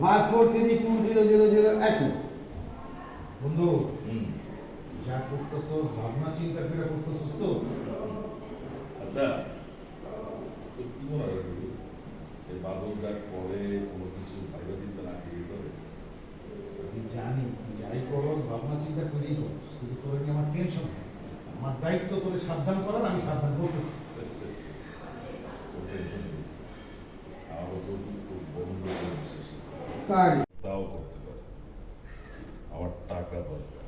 Five four three two zero zero zero action বন্ধু যা করতেছস ভাবনা চিন্তা করে করতেছস তো। আচ্ছা তো কি মনে হয় বন্ধু? এই যা করে কোনো কিছু ভাইবা চিন্তা না করে করে জানি যাই করস ভাবনা চিন্তা করেই করস কিন্তু তোর নিয়ে আমার টেনশন আমার দায়িত্ব তোরে সাবধান করার আমি সাবধান করতেছি তোর টেনশন হয়েছে আমার উপর খুব বন্ধ করে বসেছে কার তাও করতে পারি। আমার টাকা দরকার।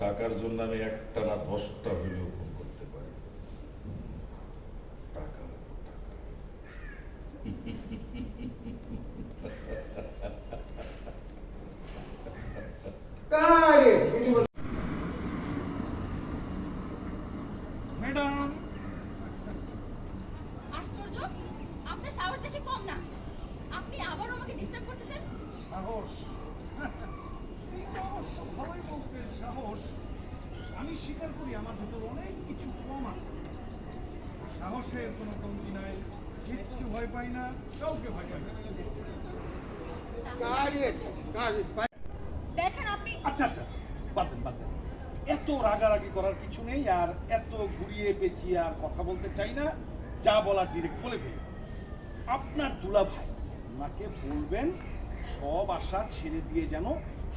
টাকার জন্য আমি একটা না দশটা হলেও ফোন করতে পারি টাকা লাগবে, টাকা। কার ম্যাডাম আশ্চর্য আপনার সাহস দেখে কম না আপনি আবার আমাকে ডিস্টার্ব করতেছেন? সাহস। এইটা অবশ্য ভালোই বলছেন সাহস। আমি স্বীকার করি আমার ভিতর অনেক কিছু কম আছে। সাহসের কোনো কমতি নাই। কিচ্ছু ভয় পাই না কাউকে ভয় পাই না। দেখেন আপনি আচ্ছা আচ্ছা বাদ দেন বাদ দেন। এত রাগারাগি করার কিছু নেই আর এত ঘুরিয়ে পেঁচিয়ে আর কথা বলতে চাই না। যা বলার ডিরেক্ট বলে ফেলি। আপনার দুলা ভাই ওনাকে বলবেন সব আশা ছেড়ে দিয়ে যেন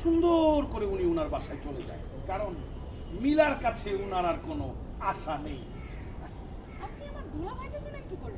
সুন্দর করে উনি উনার বাসায় চলে যায়। কারণ মিলার কাছে উনার আর কোনো আশা নেই। আপনি আমার দুলা ভাইকে কি করে?